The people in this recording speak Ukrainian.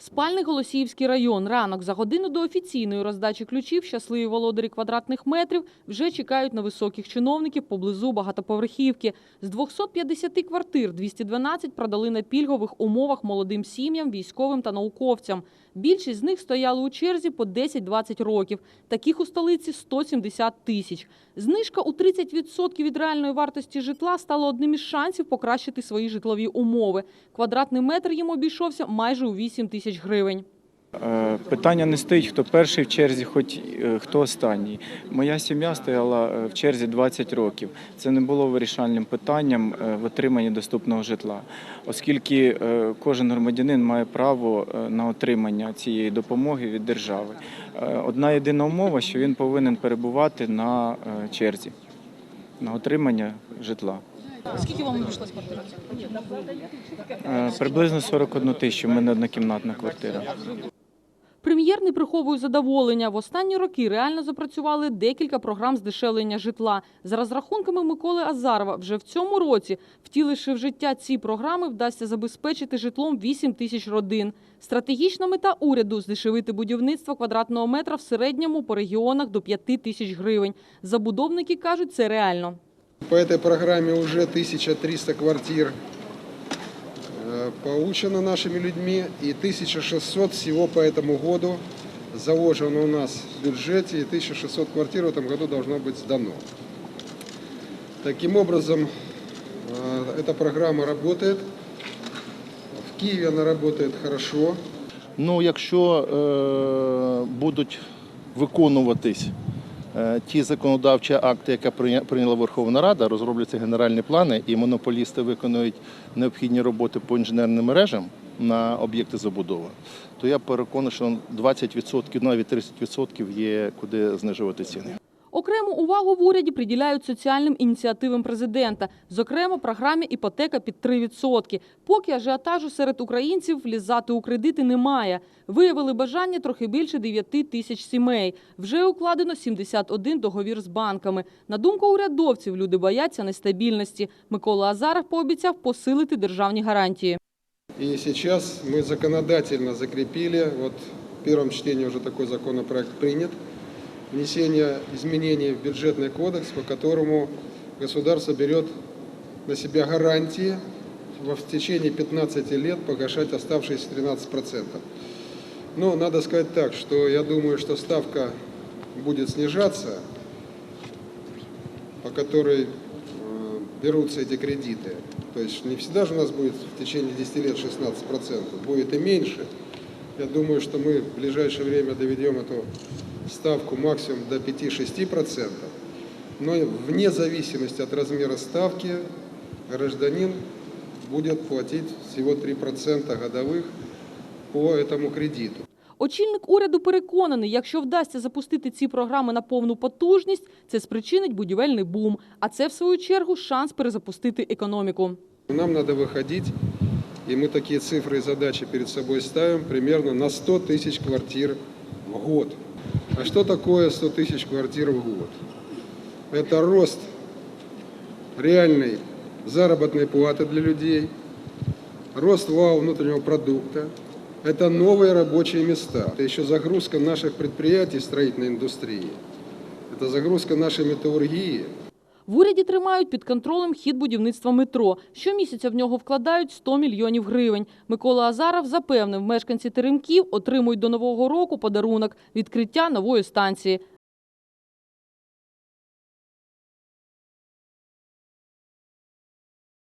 Спальний Голосіївський район. Ранок за годину до офіційної роздачі ключів щасливі володарі квадратних метрів вже чекають на високих чиновників поблизу багатоповерхівки. З 250 квартир 212 продали на пільгових умовах молодим сім'ям, військовим та науковцям. Більшість з них стояли у черзі по 10-20 років. Таких у столиці 170 тисяч. Знижка у 30% від реальної вартості житла стала одним із шансів покращити свої житлові умови. Квадратний метр їм обійшовся майже у 8 тисяч гривень. Е, Питання не стоїть, хто перший в черзі, хоч е, хто останній. Моя сім'я стояла е, в черзі 20 років. Це не було вирішальним питанням в отриманні доступного житла, оскільки кожен громадянин має право на отримання цієї допомоги від держави. Одна єдина умова, що він повинен перебувати на черзі на отримання житла. Скільки вам обійшлась квартира? Е, Приблизно 41 тисячу. У мене однокімнатна квартира. Прем'єр не приховує задоволення. В останні роки реально запрацювали декілька програм здешевлення житла. За розрахунками Миколи Азарова, вже в цьому році, втіливши в життя ці програми, вдасться забезпечити житлом 8 тисяч родин. Стратегічна мета уряду – здешевити будівництво квадратного метра в середньому по регіонах до 5 тисяч гривень. Забудовники кажуть, це реально. По этой программе уже 1300 квартир э, получено нашими людьми и 1600 всего по этому году заложено у нас в бюджете и 1600 квартир в этом году должно быть сдано. Таким образом, э, эта программа работает. В Киеве она работает хорошо. Ну, якщо е, будуть виконуватись е, ті законодавчі акти, які прийня- прийняла Верховна Рада, розробляться генеральні плани, і монополісти виконують необхідні роботи по інженерним мережам на об'єкти забудови, то я переконаний, що 20%, навіть 30% є куди знижувати ціни. Окрему увагу в уряді приділяють соціальним ініціативам президента, зокрема програмі іпотека під 3%. Поки ажіотажу серед українців влізати у кредити немає. Виявили бажання трохи більше 9 тисяч сімей. Вже укладено 71 договір з банками. На думку урядовців, люди бояться нестабільності. Микола Азаров пообіцяв посилити державні гарантії. И сейчас мы законодательно закрепили, вот в первом чтении уже такой законопроект принят, внесение изменений в бюджетный кодекс, по которому государство берет на себя гарантии в течение 15 лет погашать оставшиеся 13%. Но надо сказать так, что я думаю, что ставка будет снижаться, по которой э, берутся эти кредиты. То есть не всегда же у нас будет в течение 10 лет 16%, будет и меньше. Я думаю, что мы в ближайшее время доведем эту ставку максимум до 5-6%. Но вне зависимости от размера ставки гражданин будет платить всего 3% годовых по этому кредиту. Очільник уряду переконаний, якщо вдасться запустити ці програми на повну потужність, це спричинить будівельний бум. А це, в свою чергу, шанс перезапустити економіку. Нам надо выходить, и мы такие цифры и задачи перед собой ставим, примерно на 100 тысяч квартир в год. А что такое 100 тысяч квартир в год? Это рост реальной заработной платы для людей, рост валового внутреннего продукта, это новые рабочие места, это еще загрузка наших предприятий строительной индустрии, это загрузка нашей металлургии, в уряді тримають під контролем хід будівництва метро. Щомісяця в нього вкладають 100 мільйонів гривень. Микола Азаров запевнив, мешканці Теремків отримують до нового року подарунок – відкриття нової станції.